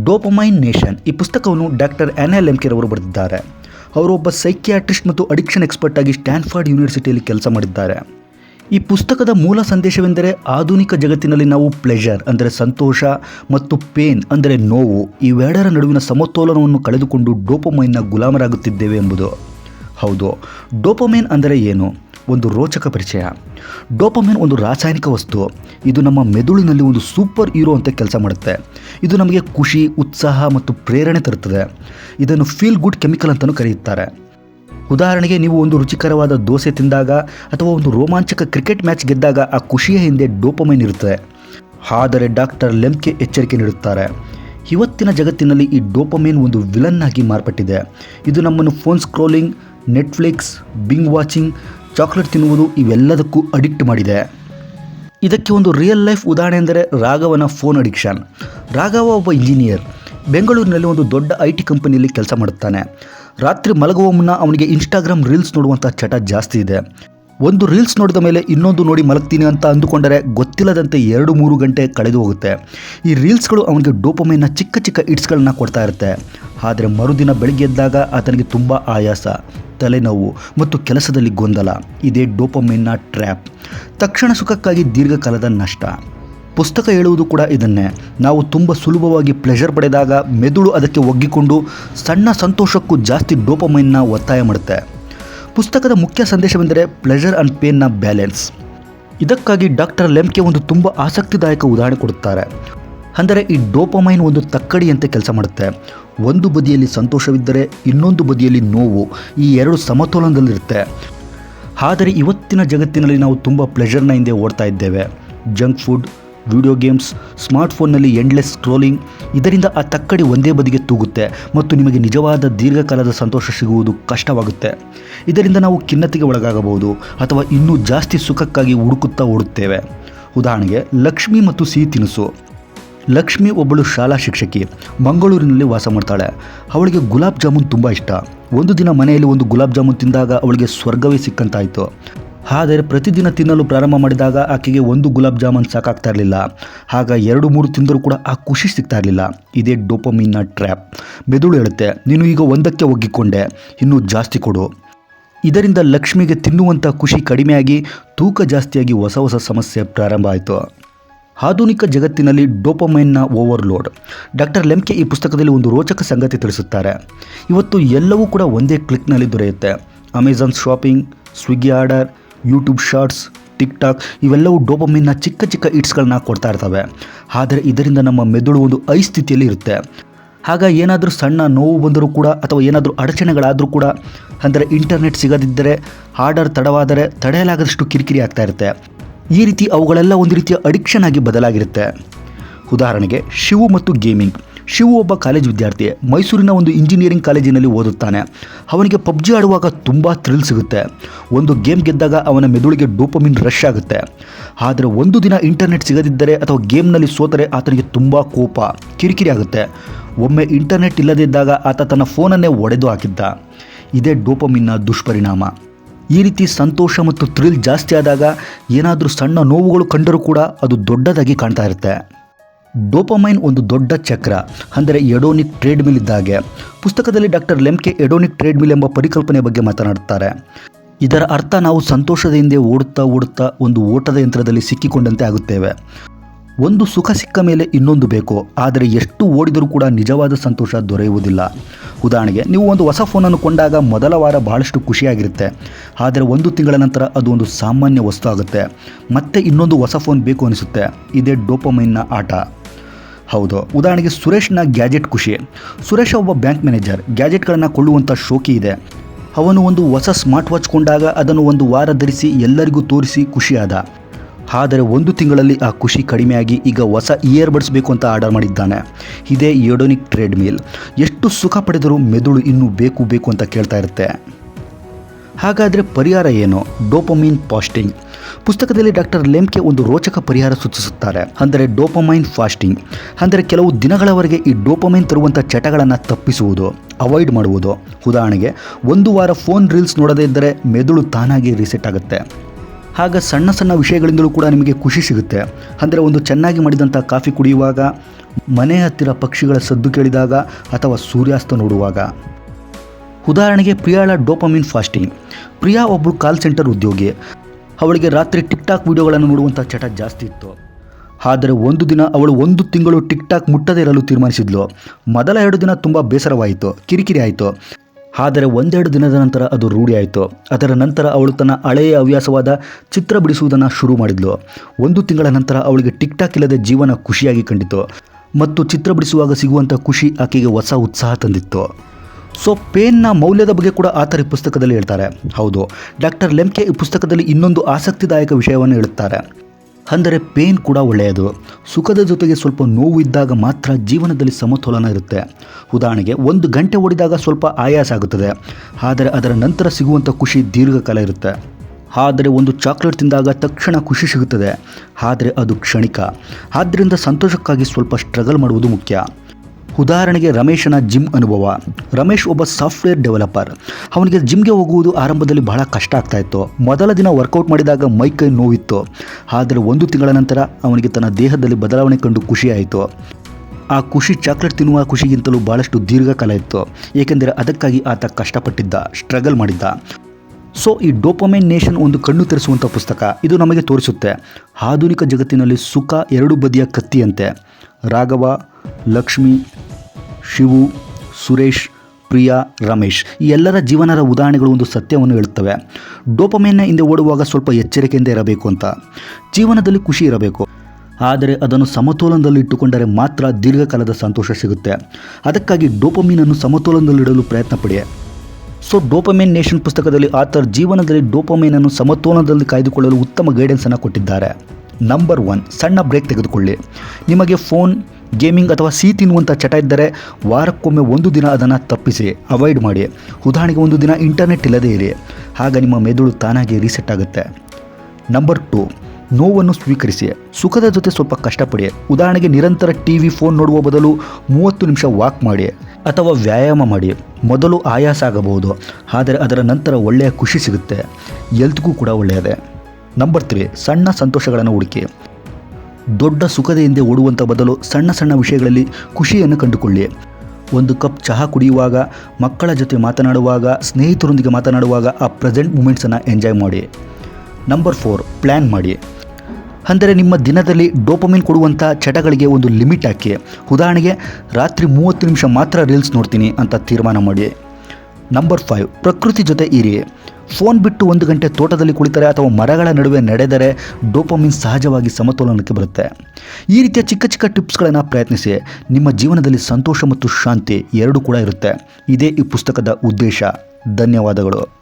Dopamine nation ಈ ಪುಸ್ತಕವನ್ನು doctor N L ಎಂಕೆರ್ ಅವರು ಬರೆದಿದ್ದಾರೆ. ಅವರು ಒಬ್ಬ ಸೈಕಿಯಾಟ್ರಿಸ್ಟ್ ಮತ್ತು ಅಡಿಕ್ಷನ್ ಎಕ್ಸ್ಪರ್ಟ್ ಆಗಿ ಸ್ಟ್ಯಾನ್ಫರ್ಡ್ ಯೂನಿವರ್ಸಿಟಿಯಲ್ಲಿ ಕೆಲಸ ಮಾಡಿದ್ದಾರೆ. ಈ ಪುಸ್ತಕದ ಮೂಲ ಸಂದೇಶವೆಂದರೆ ಆಧುನಿಕ ಜಗತ್ತಿನಲ್ಲಿ ನಾವು ಪ್ಲೆಷರ್ ಅಂದರೆ ಸಂತೋಷ ಮತ್ತು ಪೇನ್ ಅಂದರೆ ನೋವು. ಇವೆರಡರ ನಡುವಿನ ಸಮತೋಲನವನ್ನು ಕಳೆದುಕೊಂಡು ಡೋಪಮೈನ್ನ ಗುಲಾಮರಾಗುತ್ತಿದ್ದೇವೆ ಎಂಬುದು. ಹೌದು ಡೋಪಮೈನ್ ಅಂದರೆ ಏನು? ಒಂದು ರೋಚಕ ಪರಿಚಯ. ಡೋಪಮೈನ್ ಒಂದು ರಾಸಾಯನಿಕ ವಸ್ತು. ಇದು ನಮ್ಮ ಮೆದುಳಿನಲ್ಲಿ ಒಂದು ಸೂಪರ್ ಹೀರೋ ಅಂತ ಕೆಲಸ ಮಾಡುತ್ತೆ. ಇದು ನಮಗೆ ಖುಷಿ, ಉತ್ಸಾಹ ಮತ್ತು ಪ್ರೇರಣೆ ತರುತ್ತದೆ. ಇದನ್ನು ಫೀಲ್ ಗುಡ್ ಕೆಮಿಕಲ್ ಅಂತಲೂ ಕರೆಯುತ್ತಾರೆ. ಉದಾಹರಣೆಗೆ ನೀವು ಒಂದು ರುಚಿಕರವಾದ ದೋಸೆ ತಿಂದಾಗ ಅಥವಾ ಒಂದು ರೋಮಾಂಚಕ ಕ್ರಿಕೆಟ್ ಮ್ಯಾಚ್ ಗೆದ್ದಾಗ ಆ ಖುಷಿಯ ಹಿಂದೆ ಡೋಪಮೈನ್ ಇರುತ್ತದೆ ಆದರೆ ಡಾಕ್ಟರ್ ಲೆಮ್ಕೆ ಎಚ್ಚರಿಕೆ ನೀಡುತ್ತಾರೆ. ಇವತ್ತಿನ ಜಗತ್ತಿನಲ್ಲಿ ಈ ಡೋಪಮೈನ್ ಒಂದು ವಿಲನ್ ಆಗಿ ಮಾರ್ಪಟ್ಟಿದೆ. ಇದು ನಮ್ಮನ್ನು phone scrolling, Netflix, binge watching chocolate ತಿನ್ನುವುದು ಇವೆಲ್ಲದಕ್ಕೂ ಅಡಿಕ್ಟ್ ಮಾಡಿದೆ. ಇದಕ್ಕೆ ಒಂದು ರಿಯಲ್ ಲೈಫ್ ಉದಾಹರಣೆ ಎಂದರೆ ರಾಘವನ ಫೋನ್ ಅಡಿಕ್ಷನ್ ರಾಘವ ಒಬ್ಬ ಇಂಜಿನಿಯರ್ ಬೆಂಗಳೂರಿನಲ್ಲಿ ಒಂದು ದೊಡ್ಡ ಐ ಟಿ ಕಂಪನಿಯಲ್ಲಿ ಕೆಲಸ ಮಾಡುತ್ತಾನೆ. ರಾತ್ರಿ ಮಲಗುವ ಮುನ್ನ ಅವನಿಗೆ ಇನ್ಸ್ಟಾಗ್ರಾಮ್ ರೀಲ್ಸ್ ನೋಡುವಂಥ ಚಟ ಜಾಸ್ತಿ ಇದೆ. ಒಂದು ರೀಲ್ಸ್ ನೋಡಿದ ಮೇಲೆ ಇನ್ನೊಂದು ನೋಡಿ ಮಲಗ್ತೀನಿ ಅಂತ ಅಂದುಕೊಂಡರೆ ಗೊತ್ತಿಲ್ಲದಂತೆ ಎರಡು ಮೂರು ಗಂಟೆ ಕಳೆದು ಹೋಗುತ್ತೆ. ಈ ರೀಲ್ಸ್ಗಳು ಅವನಿಗೆ ಡೋಪಮೈನ ಚಿಕ್ಕ ಚಿಕ್ಕ ಇಟ್ಸ್ಗಳನ್ನ ಕೊಡ್ತಾ ಇರುತ್ತೆ. ಆದರೆ ಮರುದಿನ ಬೆಳಗ್ಗೆ ಎದ್ದಾಗ ಆತನಿಗೆ ತುಂಬ ಆಯಾಸ. ತಲೆನೋವು ಮತ್ತು ಕೆಲಸದಲ್ಲಿ ಗೊಂದಲ. ಇದೇ ಡೋಪಮೈನ್ನ ಟ್ರ್ಯಾಪ್. ತಕ್ಷಣ ಸುಖಕ್ಕಾಗಿ ದೀರ್ಘಕಾಲದ ನಷ್ಟ. ಪುಸ್ತಕ ಹೇಳುವುದು ಕೂಡ ಇದನ್ನೇ. ನಾವು ತುಂಬ ಸುಲಭವಾಗಿ ಪ್ಲೆಷರ್ ಪಡೆದಾಗ ಮೆದುಳು ಅದಕ್ಕೆ ಒಗ್ಗಿಕೊಂಡು ಸಣ್ಣ ಸಂತೋಷಕ್ಕೂ ಜಾಸ್ತಿ ಡೋಪಮೈನ್ನ ಒತ್ತಾಯ ಮಾಡುತ್ತೆ. ಪುಸ್ತಕದ ಮುಖ್ಯ ಸಂದೇಶವೆಂದರೆ ಪ್ಲೆಷರ್ ಆ್ಯಂಡ್ ಪೇನ್ನ ಬ್ಯಾಲೆನ್ಸ್ ಇದಕ್ಕಾಗಿ ಡಾಕ್ಟರ್ ಲೆಮ್ಕೆ ಒಂದು ತುಂಬ ಆಸಕ್ತಿದಾಯಕ ಉದಾಹರಣೆ ಕೊಡುತ್ತಾರೆ. ಅಂದರೆ ಈ ಡೋಪಮೈನ್ ಒಂದು ತಕ್ಕಡಿಯಂತೆ ಕೆಲಸ ಮಾಡುತ್ತೆ. ಒಂದು ಬದಿಯಲ್ಲಿ ಸಂತೋಷವಿದ್ದರೆ ಇನ್ನೊಂದು ಬದಿಯಲ್ಲಿ ನೋವು ಈ ಎರಡು ಸಮತೋಲನದಲ್ಲಿರುತ್ತೆ. ಆದರೆ ಇವತ್ತಿನ ಜಗತ್ತಿನಲ್ಲಿ ನಾವು ತುಂಬ ಪ್ಲೆಷರ್ನ ಹಿಂದೆ ಓಡ್ತಾ ಇದ್ದೇವೆ. ಜಂಕ್ ಫುಡ್ ವಿಡಿಯೋ ಗೇಮ್ಸ್ ಸ್ಮಾರ್ಟ್ಫೋನ್ನಲ್ಲಿ ಎಂಡ್ಲೆಸ್ ಸ್ಕ್ರೋಲಿಂಗ್ ಇದರಿಂದ ಆ ತಕ್ಕಡಿ ಒಂದೇ ಬದಿಗೆ ತೂಗುತ್ತೆ ಮತ್ತು ನಿಮಗೆ ನಿಜವಾದ ದೀರ್ಘಕಾಲದ ಸಂತೋಷ ಸಿಗುವುದು ಕಷ್ಟವಾಗುತ್ತೆ. ಇದರಿಂದ ನಾವು ಖಿನ್ನತೆಗೆ ಒಳಗಾಗಬಹುದು ಅಥವಾ ಇನ್ನೂ ಜಾಸ್ತಿ ಸುಖಕ್ಕಾಗಿ ಹುಡುಕುತ್ತಾ ಓಡುತ್ತೇವೆ. ಉದಾಹರಣೆಗೆ ಲಕ್ಷ್ಮಿ ಮತ್ತು ಸಿಹಿ ತಿನಿಸು. ಲಕ್ಷ್ಮಿ ಒಬ್ಬಳು ಶಾಲಾ ಶಿಕ್ಷಕಿ, ಮಂಗಳೂರಿನಲ್ಲಿ ವಾಸ ಮಾಡ್ತಾಳೆ. ಅವಳಿಗೆ ಗುಲಾಬ್ ಜಾಮೂನ್ ತುಂಬ ಇಷ್ಟ. ಒಂದು ದಿನ ಮನೆಯಲ್ಲಿ ಒಂದು ಗುಲಾಬ್ ಜಾಮೂನ್ ತಿಂದಾಗ ಅವಳಿಗೆ ಸ್ವರ್ಗವೇ ಸಿಕ್ಕಂತಾಯಿತು. ಆದರೆ ಪ್ರತಿದಿನ ತಿನ್ನಲು ಪ್ರಾರಂಭ ಮಾಡಿದಾಗ ಆಕೆಗೆ ಒಂದು ಗುಲಾಬ್ ಜಾಮೂನ್ ಸಾಕಾಗ್ತಾ ಇರಲಿಲ್ಲ. ಆಗ ಎರಡು ಮೂರು ತಿಂದರೂ ಕೂಡ ಆ ಖುಷಿ ಸಿಗ್ತಾ ಇರಲಿಲ್ಲ. ಇದೇ ಡೋಪಮಿನ್ನ ಟ್ರ್ಯಾಪ್. ಮೆದುಳು ಹೇಳುತ್ತೆ, ನೀನು ಈಗ ಒಂದಕ್ಕೆ ಒಗ್ಗಿಕೊಂಡೆ. ಇನ್ನೂ ಜಾಸ್ತಿ ಕೊಡು. ಇದರಿಂದ ಲಕ್ಷ್ಮಿಗೆ ತಿನ್ನುವಂಥ ಖುಷಿ ಕಡಿಮೆಯಾಗಿ, ತೂಕ ಜಾಸ್ತಿಯಾಗಿ ಹೊಸ ಹೊಸ ಸಮಸ್ಯೆ ಪ್ರಾರಂಭ ಆಯಿತು. ಆಧುನಿಕ ಜಗತ್ತಿನಲ್ಲಿ ಡೋಪಮೈನ್ನ ಓವರ್ಲೋಡ್. ಡಾಕ್ಟರ್ ಲೆಮ್ಕೆ ಈ ಪುಸ್ತಕದಲ್ಲಿ ಒಂದು ರೋಚಕ ಸಂಗತಿ ತಿಳಿಸುತ್ತಾರೆ. ಇವತ್ತು ಎಲ್ಲವೂ ಕೂಡ ಒಂದೇ ಕ್ಲಿಕ್ನಲ್ಲಿ ದೊರೆಯುತ್ತೆ. Amazon shopping, Swiggy order, YouTube shorts TikTok ಇವೆಲ್ಲವೂ ಡೋಪಮೈನ್ನ ಚಿಕ್ಕ ಚಿಕ್ಕ ಇಟ್ಸ್ಗಳನ್ನ ಕೊಡ್ತಾ ಇರ್ತವೆ. ಆದರೆ ಇದರಿಂದ ನಮ್ಮ ಮೆದುಳು ಒಂದು ಐ ಇರುತ್ತೆ. ಆಗ ಏನಾದರೂ ಸಣ್ಣ ನೋವು ಬಂದರೂ ಕೂಡ ಅಥವಾ ಏನಾದರೂ ಅಡಚಣೆಗಳಾದರೂ ಕೂಡ, ಅಂದರೆ ಇಂಟರ್ನೆಟ್ ಸಿಗದಿದ್ದರೆ, ಆರ್ಡರ್ ತಡವಾದರೆ ತಡೆಯಲಾಗದಷ್ಟು ಕಿರಿಕಿರಿ ಆಗ್ತಾ ಇರುತ್ತೆ. ಈ ರೀತಿ ಅವುಗಳೆಲ್ಲ ಒಂದು ರೀತಿಯ ಅಡಿಕ್ಷನ್ ಆಗಿ ಬದಲಾಗಿರುತ್ತೆ. ಉದಾಹರಣೆಗೆ, ಶಿವು ಮತ್ತು ಗೇಮಿಂಗ್ ಶಿವು ಒಬ್ಬ ಕಾಲೇಜ್ ವಿದ್ಯಾರ್ಥಿ, ಮೈಸೂರಿನ ಒಂದು ಇಂಜಿನಿಯರಿಂಗ್ ಕಾಲೇಜಿನಲ್ಲಿ ಓದುತ್ತಾನೆ. ಅವನಿಗೆ ಪಬ್ಜಿ ಆಡುವಾಗ ತುಂಬ ಥ್ರಿಲ್ ಸಿಗುತ್ತೆ. ಒಂದು ಗೇಮ್ ಗೆದ್ದಾಗ ಅವನ ಮೆದುಳಿಗೆ ಡೋಪಮಿನ್ ರಶ್ ಆಗುತ್ತೆ. ಆದರೆ ಒಂದು ದಿನ ಇಂಟರ್ನೆಟ್ ಸಿಗದಿದ್ದರೆ ಅಥವಾ ಗೇಮ್ನಲ್ಲಿ ಸೋತರೆ ಆತನಿಗೆ ತುಂಬ ಕೋಪ, ಕಿರಿಕಿರಿ ಆಗುತ್ತೆ. ಒಮ್ಮೆ ಇಂಟರ್ನೆಟ್ ಇಲ್ಲದಿದ್ದಾಗ ಆತ ತನ್ನ ಫೋನನ್ನೇ ಒಡೆದು ಹಾಕಿದ್ದ. ಇದೇ ಡೋಪಮಿನ್ನ ದುಷ್ಪರಿಣಾಮ. ಈ ರೀತಿ ಸಂತೋಷ ಮತ್ತು ಥ್ರಿಲ್ ಜಾಸ್ತಿ ಆದಾಗ ಏನಾದರೂ ಸಣ್ಣ ನೋವುಗಳು ಕಂಡರೂ ಕೂಡ ಅದು ದೊಡ್ಡದಾಗಿ ಕಾಣ್ತಾ ಇರುತ್ತೆ. ಡೋಪಮೈನ್ ಒಂದು ದೊಡ್ಡ ಚಕ್ರ, ಅಂದರೆ ಎಡೋನಿಕ್ ಟ್ರೇಡ್ ಮಿಲ್ ಇದ್ದಾಗೆ. ಪುಸ್ತಕದಲ್ಲಿ doctor Lembke hedonic treadmill ಎಂಬ ಪರಿಕಲ್ಪನೆ ಬಗ್ಗೆ ಮಾತನಾಡುತ್ತಾರೆ. ಇದರ ಅರ್ಥ ನಾವು ಸಂತೋಷದ ಹಿಂದೆ ಓಡುತ್ತಾ ಓಡುತ್ತಾ ಒಂದು ಓಟದ ಯಂತ್ರದಲ್ಲಿ ಸಿಕ್ಕಿಕೊಂಡಂತೆ ಆಗುತ್ತೇವೆ. ಒಂದು ಸುಖ ಸಿಕ್ಕ ಮೇಲೆ ಇನ್ನೊಂದು ಬೇಕು? ಆದರೆ ಎಷ್ಟು ಓಡಿದರೂ ಕೂಡ ನಿಜವಾದ ಸಂತೋಷ ದೊರೆಯುವುದಿಲ್ಲ. ಉದಾಹರಣೆಗೆ, ನೀವು ಒಂದು ಹೊಸ ಫೋನನ್ನು ಕೊಂಡಾಗ ಮೊದಲ ವಾರ ಬಹಳಷ್ಟು ಖುಷಿಯಾಗಿರುತ್ತೆ. ಆದರೆ ಒಂದು ತಿಂಗಳ ನಂತರ ಅದು ಒಂದು ಸಾಮಾನ್ಯ ವಸ್ತು ಆಗುತ್ತೆ. ಮತ್ತೆ ಇನ್ನೊಂದು ಹೊಸ ಫೋನ್ ಬೇಕು ಅನಿಸುತ್ತೆ. ಇದೇ ಡೋಪಮೈನ್ನ ಆಟ. ಹೌದು. ಉದಾಹರಣೆಗೆ, ಸುರೇಶ್ನ ಗ್ಯಾಜೆಟ್ ಖುಷಿ. ಸುರೇಶ್ ಒಬ್ಬ ಬ್ಯಾಂಕ್ ಮ್ಯಾನೇಜರ್. ಗ್ಯಾಜೆಟ್ಗಳನ್ನು ಕೊಳ್ಳುವಂಥ ಶೋಕಿ ಇದೆ. ಅವನು ಒಂದು ಹೊಸ ಸ್ಮಾರ್ಟ್ ವಾಚ್ ಕೊಂಡಾಗ ಅದನ್ನು ಒಂದು ವಾರ ಧರಿಸಿ ಎಲ್ಲರಿಗೂ ತೋರಿಸಿ ಖುಷಿಯಾದ. ಆದರೆ ಒಂದು ತಿಂಗಳಲ್ಲಿ ಆ ಖುಷಿ ಕಡಿಮೆಯಾಗಿ ಈಗ ಹೊಸ ಇಯರ್ ಬಡ್ಸ್ ಬೇಕು ಅಂತ ಆರ್ಡರ್ ಮಾಡಿದ್ದಾನೆ. ಇದೇ ಯೋಡೋನಿಕ್ ಟ್ರೇಡ್ ಮಿಲ್ ಎಷ್ಟು ಸುಖ ಪಡೆದರೂ ಮೆದುಳು ಇನ್ನೂ ಬೇಕು ಬೇಕು ಅಂತ ಕೇಳ್ತಾ ಇರುತ್ತೆ. ಹಾಗಾದರೆ ಪರಿಹಾರ ಏನು? Dopamine fasting. ಪುಸ್ತಕದಲ್ಲಿ ಡಾಕ್ಟರ್ ಲೆಮ್ಕೆ ಒಂದು ರೋಚಕ ಪರಿಹಾರ ಸೂಚಿಸುತ್ತಾರೆ. ಅಂದರೆ ಡೋಪಮೈನ್ ಫಾಸ್ಟಿಂಗ್. ಅಂದರೆ ಕೆಲವು ದಿನಗಳವರೆಗೆ ಈ ಡೋಪಮೈನ್ ತರುವಂಥ ಚಟಗಳನ್ನು ತಪ್ಪಿಸುವುದು, ಅವಾಯ್ಡ್ ಮಾಡುವುದು. ಉದಾಹರಣೆಗೆ, ಒಂದು ವಾರ ಫೋನ್ ರೀಲ್ಸ್ ನೋಡದೇ ಇದ್ದರೆ ಮೆದುಳು ತಾನಾಗಿ ರೀಸೆಟ್ ಆಗುತ್ತೆ. ಆಗ ಸಣ್ಣ ಸಣ್ಣ ವಿಷಯಗಳಿಂದಲೂ ಕೂಡ ನಿಮಗೆ ಖುಷಿ ಸಿಗುತ್ತೆ. ಅಂದರೆ ಒಂದು ಚೆನ್ನಾಗಿ ಮಾಡಿದಂಥ ಕಾಫಿ ಕುಡಿಯುವಾಗ, ಮನೆ ಹತ್ತಿರ ಪಕ್ಷಿಗಳ ಸದ್ದು ಕೇಳಿದಾಗ ಅಥವಾ ಸೂರ್ಯಾಸ್ತ ನೋಡುವಾಗ. ಉದಾಹರಣೆಗೆ ಪ್ರಿಯಾಳ ಡೋಪಮಿನ್ ಫಾಸ್ಟಿಂಗ್. ಪ್ರಿಯಾ ಒಬ್ಬಳು ಕಾಲ್ ಸೆಂಟರ್ ಉದ್ಯೋಗಿ. ಅವಳಿಗೆ ರಾತ್ರಿ ಟಿಕ್ ಟಾಕ್ ವಿಡಿಯೋಗಳನ್ನು ನೋಡುವಂಥ ಚಟ ಜಾಸ್ತಿ ಇತ್ತು. ಆದರೆ ಒಂದು ದಿನ ಅವಳು ಒಂದು ತಿಂಗಳು ಟಿಕ್ ಟಾಕ್ ಮುಟ್ಟದೇ ಇರಲು ತೀರ್ಮಾನಿಸಿದ್ಲು. ಮೊದಲ ಎರಡು ದಿನ ತುಂಬ ಬೇಸರವಾಯಿತು, ಕಿರಿಕಿರಿ ಆಯಿತು. ಆದರೆ ಒಂದೆರಡು ದಿನದ ನಂತರ ಅದು ರೂಢಿಯಾಯಿತು ಅದರ ನಂತರ ಅವಳು ತನ್ನ ಹಳೆಯ ಹವ್ಯಾಸವಾದ ಚಿತ್ರ ಬಿಡಿಸುವುದನ್ನು ಶುರು ಮಾಡಿದ್ಲು. ಒಂದು ತಿಂಗಳ ನಂತರ ಅವಳಿಗೆ ಟಿಕ್ ಟಾಕ್ ಇಲ್ಲದೆ ಜೀವನ ಖುಷಿಯಾಗಿ ಕಂಡಿತು. ಮತ್ತು ಚಿತ್ರ ಬಿಡಿಸುವಾಗ ಸಿಗುವಂಥ ಖುಷಿ ಆಕೆಗೆ ಹೊಸ ಉತ್ಸಾಹ ತಂದಿತ್ತು. ಸೊ ಪೇನ್ನ ಮೌಲ್ಯದ ಬಗ್ಗೆ ಕೂಡ ಆತರ ಈ ಪುಸ್ತಕದಲ್ಲಿ ಹೇಳ್ತಾರೆ. ಹೌದು, ಡಾಕ್ಟರ್ ಲೆಮ್ಕೆ ಈ ಪುಸ್ತಕದಲ್ಲಿ ಇನ್ನೊಂದು ಆಸಕ್ತಿದಾಯಕ ವಿಷಯವನ್ನು ಹೇಳುತ್ತಾರೆ. ಅಂದರೆ ಪೇನ್ ಕೂಡ ಒಳ್ಳೆಯದು. ಸುಖದ ಜೊತೆಗೆ ಸ್ವಲ್ಪ ನೋವು ಇದ್ದಾಗ ಮಾತ್ರ ಜೀವನದಲ್ಲಿ ಸಮತೋಲನ ಇರುತ್ತೆ. ಉದಾಹರಣೆಗೆ, ಒಂದು ಗಂಟೆ ಓಡಿದಾಗ ಸ್ವಲ್ಪ ಆಯಾಸ ಆಗುತ್ತದೆ. ಆದರೆ ಅದರ ನಂತರ ಸಿಗುವಂಥ ಖುಷಿ ದೀರ್ಘಕಾಲ ಇರುತ್ತೆ. ಆದರೆ ಒಂದು ಚಾಕ್ಲೇಟ್ ತಿಂದಾಗ ತಕ್ಷಣ ಖುಷಿ ಸಿಗುತ್ತದೆ. ಆದರೆ ಅದು ಕ್ಷಣಿಕ. ಆದ್ದರಿಂದ ಸಂತೋಷಕ್ಕಾಗಿ ಸ್ವಲ್ಪ ಸ್ಟ್ರಗಲ್ ಮಾಡುವುದು ಮುಖ್ಯ. ಉದಾಹರಣೆಗೆ ರಮೇಶನ ಜಿಮ್ ಅನುಭವ. ರಮೇಶ್ ಒಬ್ಬ ಸಾಫ್ಟ್ವೇರ್ ಡೆವಲಪರ್. ಅವನಿಗೆ ಜಿಮ್ಗೆ ಹೋಗುವುದು ಆರಂಭದಲ್ಲಿ ಬಹಳ ಕಷ್ಟ ಆಗ್ತಾ ಇತ್ತು. ಮೊದಲ ದಿನ ವರ್ಕೌಟ್ ಮಾಡಿದಾಗ ಮೈ ಕೈ ನೋವಿತ್ತು. ಆದರೆ ಒಂದು ತಿಂಗಳ ನಂತರ ಅವನಿಗೆ ತನ್ನ ದೇಹದಲ್ಲಿ ಬದಲಾವಣೆ ಕಂಡು ಖುಷಿಯಾಯಿತು ಆ ಖುಷಿ ಚಾಕ್ಲೇಟ್ ತಿನ್ನುವ ಖುಷಿಗಿಂತಲೂ ಭಾಳಷ್ಟು ದೀರ್ಘಕಾಲ ಇತ್ತು. ಏಕೆಂದರೆ ಅದಕ್ಕಾಗಿ ಆತ ಕಷ್ಟಪಟ್ಟಿದ್ದ, ಸ್ಟ್ರಗಲ್ ಮಾಡಿದ್ದ. ಸೊ, ಈ ಡೋಪಮೈನ್ ನೇಷನ್ ಒಂದು ಕಣ್ಣು ತೆರೆಸುವಂಥ ಪುಸ್ತಕ. ಇದು ನಮಗೆ ತೋರಿಸುತ್ತೆ. ಆಧುನಿಕ ಜಗತ್ತಿನಲ್ಲಿ ಸುಖ ಎರಡು ಬದಿಯ ಕತ್ತಿಯಂತೆ. ರಾಘವ, ಲಕ್ಷ್ಮಿ ಶಿವು, ಸುರೇಶ್, ಪ್ರಿಯಾ, ರಮೇಶ್ ಈ ಎಲ್ಲರ ಜೀವನದ ಉದಾಹರಣೆಗಳು ಒಂದು ಸತ್ಯವನ್ನು ಹೇಳುತ್ತವೆ. ಡೋಪಮೇನ ಹಿಂದೆ ಓಡುವಾಗ ಸ್ವಲ್ಪ ಎಚ್ಚರಿಕೆಯಿಂದ ಇರಬೇಕು ಅಂತ. ಜೀವನದಲ್ಲಿ ಖುಷಿ ಇರಬೇಕು. ಆದರೆ ಅದನ್ನು ಸಮತೋಲನದಲ್ಲಿ ಇಟ್ಟುಕೊಂಡರೆ ಮಾತ್ರ ದೀರ್ಘಕಾಲದ ಸಂತೋಷ ಸಿಗುತ್ತೆ. ಅದಕ್ಕಾಗಿ ಡೋಪಮೀನನ್ನು ಸಮತೋಲನದಲ್ಲಿಡಲು ಪ್ರಯತ್ನ ಪಡಿ. ಸೊ, ಡೋಪಮೇನ್ ನೇಷನ್ ಪುಸ್ತಕದಲ್ಲಿ ಆತರ್ ಜೀವನದಲ್ಲಿ ಡೋಪಮೇನನ್ನು ಸಮತೋಲನದಲ್ಲಿ ಕಾಯ್ದುಕೊಳ್ಳಲು ಉತ್ತಮ ಗೈಡೆನ್ಸನ್ನು ಕೊಟ್ಟಿದ್ದಾರೆ. ನಂಬರ್ ಒನ್ ಸಣ್ಣ ಬ್ರೇಕ್ ತೆಗೆದುಕೊಳ್ಳಿ. ನಿಮಗೆ ಫೋನ್ ಗೇಮಿಂಗ್ ಅಥವಾ ಸಿಹಿ ತಿನ್ನುವಂಥ ಚಟ ಇದ್ದರೆ ವಾರಕ್ಕೊಮ್ಮೆ ಒಂದು ದಿನ ಅದನ್ನು ತಪ್ಪಿಸಿ ಅವಾಯ್ಡ್ ಮಾಡಿ. ಉದಾಹರಣೆಗೆ ಒಂದು ದಿನ ಇಂಟರ್ನೆಟ್ ಇಲ್ಲದೇ ಇರಿ. ಆಗ ನಿಮ್ಮ ಮೆದುಳು ತಾನಾಗಿ ರೀಸೆಟ್ ಆಗುತ್ತೆ. ನಂಬರ್ ಟು ನೋವನ್ನು ಸ್ವೀಕರಿಸಿ. ಸುಖದ ಜೊತೆ ಸ್ವಲ್ಪ ಕಷ್ಟಪಡಿ. ಉದಾಹರಣೆಗೆ ನಿರಂತರ ಟಿ ವಿ ಫೋನ್ ನೋಡುವ ಬದಲು ಮೂವತ್ತು ನಿಮಿಷ ವಾಕ್ ಮಾಡಿ ಅಥವಾ ವ್ಯಾಯಾಮ ಮಾಡಿ. ಮೊದಲು ಆಯಾಸ ಆಗಬಹುದು, ಆದರೆ ಅದರ ನಂತರ ಒಳ್ಳೆಯ ಖುಷಿ ಸಿಗುತ್ತೆ. ಎಲ್ತ್ಗೂ ಕೂಡ ಒಳ್ಳೆಯದೇ. ನಂಬರ್ ತ್ರೀ ಸಣ್ಣ ಸಂತೋಷಗಳನ್ನು ಹುಡುಕಿ. ದೊಡ್ಡ ಸುಖದ ಹಿಂದೆ ಓಡುವಂಥ ಬದಲು ಸಣ್ಣ ಸಣ್ಣ ವಿಷಯಗಳಲ್ಲಿ ಖುಷಿಯನ್ನು ಕಂಡುಕೊಳ್ಳಿ. ಒಂದು ಕಪ್ ಚಹಾ ಕುಡಿಯುವಾಗ, ಮಕ್ಕಳ ಜೊತೆ ಮಾತನಾಡುವಾಗ, ಸ್ನೇಹಿತರೊಂದಿಗೆ ಮಾತನಾಡುವಾಗ ಆ ಪ್ರೆಸೆಂಟ್ ಮೂಮೆಂಟ್ಸನ್ನು ಎಂಜಾಯ್ ಮಾಡಿ. ನಂಬರ್ ಫೋರ್ ಪ್ಲ್ಯಾನ್ ಮಾಡಿ. ಅಂದರೆ ನಿಮ್ಮ ದಿನದಲ್ಲಿ ಡೋಪಮಿನ್ ಕೊಡುವಂಥ ಚಟಗಳಿಗೆ ಒಂದು ಲಿಮಿಟ್ ಹಾಕಿ. ಉದಾಹರಣೆಗೆ, ರಾತ್ರಿ ಮೂವತ್ತು ನಿಮಿಷ ಮಾತ್ರ ರೀಲ್ಸ್ ನೋಡ್ತೀನಿ ಅಂತ ತೀರ್ಮಾನ ಮಾಡಿ. ನಂಬರ್ ಫೈವ್ ಪ್ರಕೃತಿ ಜೊತೆ ಇರಿ. ಫೋನ್ ಬಿಟ್ಟು ಒಂದು ಗಂಟೆ ತೋಟದಲ್ಲಿ ಕುಳಿತರೆ ಅಥವಾ ಮರಗಳ ನಡುವೆ ನಡೆದರೆ ಡೋಪಮಿನ್ ಸಹಜವಾಗಿ ಸಮತೋಲನಕ್ಕೆ ಬರುತ್ತೆ. ಈ ರೀತಿಯ ಚಿಕ್ಕ ಚಿಕ್ಕ ಟಿಪ್ಸ್ಗಳನ್ನು ಪ್ರಯತ್ನಿಸಿ. ನಿಮ್ಮ ಜೀವನದಲ್ಲಿ ಸಂತೋಷ ಮತ್ತು ಶಾಂತಿ ಎರಡೂ ಕೂಡ ಇರುತ್ತೆ. ಇದೇ ಈ ಪುಸ್ತಕದ ಉದ್ದೇಶ. ಧನ್ಯವಾದಗಳು.